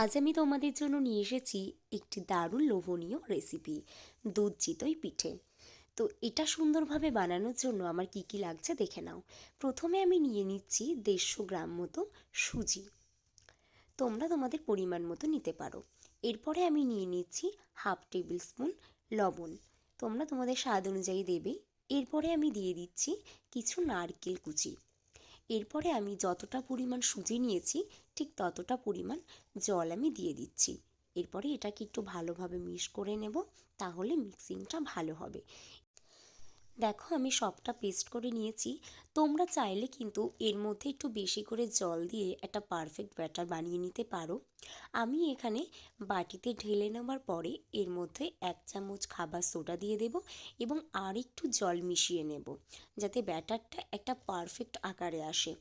আজ আমি তোমাদের জন্য নিয়ে এসেছি একটি দারুণ লোভনীয় রেসিপি দুধ চিতই পিঠে। তো এটা সুন্দরভাবে বানানোর জন্য আমার কি কি লাগছে দেখে নাও। প্রথমে আমি নিয়ে নিচ্ছি দেড়শো গ্রাম মতো সুজি। তোমরা তোমাদের পরিমাণ মতো নিতে পারো। এরপরে আমি নিয়ে নিচ্ছি হাফ টেবিল স্পুন লবণ। তোমরা তোমাদের স্বাদ অনুযায়ী দেবে। এরপরে আমি দিয়ে দিচ্ছি কিছু নারকেল কুচি। এরপরে আমি যতটা পরিমাণ সুজি নিয়েছি, ঠিক ততটা পরিমাণ জল আমি দিয়ে দিচ্ছি। এরপরে এটাকে একটু ভালোভাবে মিক্স করে নেব, তাহলে মিক্সিংটা ভালো হবে। দেখো আমি সবটা পেস্ট করে নিয়েছি। তোমরা চাইলে কিন্তু এর মধ্যে একটু বেশি করে জল দিয়ে একটা পারফেক্ট ব্যাটার বানিয়ে নিতে পারো। আমি এখানে বাটিতে ঢেলে নেওয়ার পরে এর মধ্যে এক চামচ খাবার সোডা দিয়ে দেব এবং আর একটু জল মিশিয়ে নেব, যাতে ব্যাটারটা একটা পারফেক্ট আকারে আসে।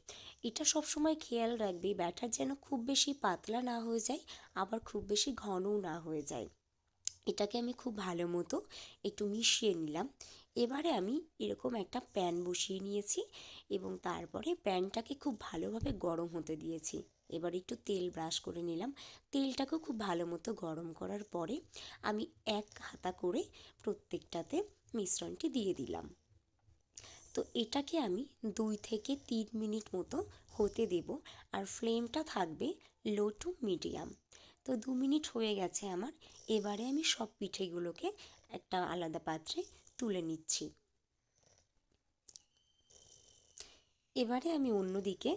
এটা সবসময় খেয়াল রাখবে, ব্যাটার যেন খুব বেশি পাতলা না হয়ে যায়, আবার খুব বেশি ঘনও না হয়ে যায়। এটাকে আমি খুব ভালো মতো একটু মিশিয়ে নিলাম। এবারে আমি এরকম একটা প্যান বসিয়ে নিয়েছি এবং তারপরে প্যানটাকে খুব ভালোভাবে গরম হতে দিয়েছি। এবার একটু তেল ব্রাশ করে নিলাম। তেলটাকেও খুব ভালো মতো গরম করার পরে আমি এক হাতা করে প্রত্যেকটাতে মিশ্রণটি দিয়ে দিলাম। তো এটাকে আমি দুই থেকে তিন মিনিট মতো হতে দেব। আর ফ্লেমটা থাকবে লো টু মিডিয়াম। তো দু মিনিট হয়ে গেছে আমার। এবারে আমি সব পিঠেগুলোকে একটা আলাদা পাত্রে তুলে নিচ্ছি। এবারে আমি অন্যদিকে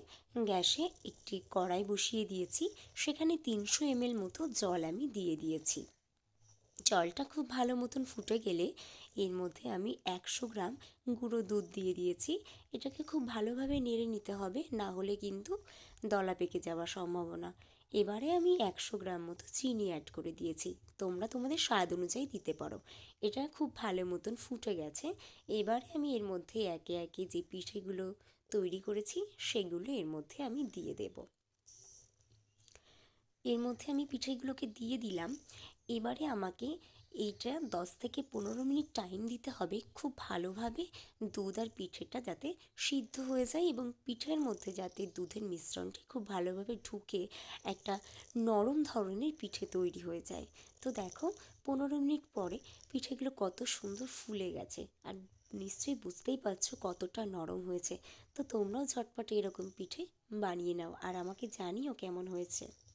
গ্যাসে একটি কড়াই বসিয়ে দিয়েছি। সেখানে তিনশো এমএল মতো জল আমি দিয়ে দিয়েছি। জলটা খুব ভালো মতন ফুটে গেলে এর মধ্যে আমি একশো গ্রাম গুঁড়ো দুধ দিয়ে দিয়েছি। এটাকে খুব ভালোভাবে নেড়ে নিতে হবে, না হলে কিন্তু দলা পেকে যাওয়ার সম্ভাবনা। এবারে আমি একশো গ্রাম মতো চিনি অ্যাড করে দিয়েছি। তোমরা তোমাদের স্বাদ অনুযায়ী দিতে পারো। এটা খুব ভালো মতন ফুটে গেছে। এবারে আমি এর মধ্যে একে একে যে পিঠেগুলো তৈরি করেছি, সেগুলো এর মধ্যে আমি দিয়ে দেব। এর মধ্যে আমি পিঠেগুলোকে দিয়ে দিলাম। এবারে আমাকে এইটা দশ থেকে পনেরো মিনিট টাইম দিতে হবে খুব ভালোভাবে দুধ আর পিঠেটা যাতে সিদ্ধ হয়ে যায় এবং পিঠের মধ্যে যাতে দুধের মিশ্রণটি খুব ভালোভাবে ঢুকে একটা নরম ধরনের পিঠে তৈরি হয়ে যায়। তো দেখো, পনেরো মিনিট পরে পিঠেগুলো কত সুন্দর ফুলে গেছে আর নিশ্চয়ই বুঝতেই পারছ কতটা নরম হয়েছে। তো তোমরাও ঝটপট এরকম পিঠে বানিয়ে নাও আর আমাকে জানিও কেমন হয়েছে।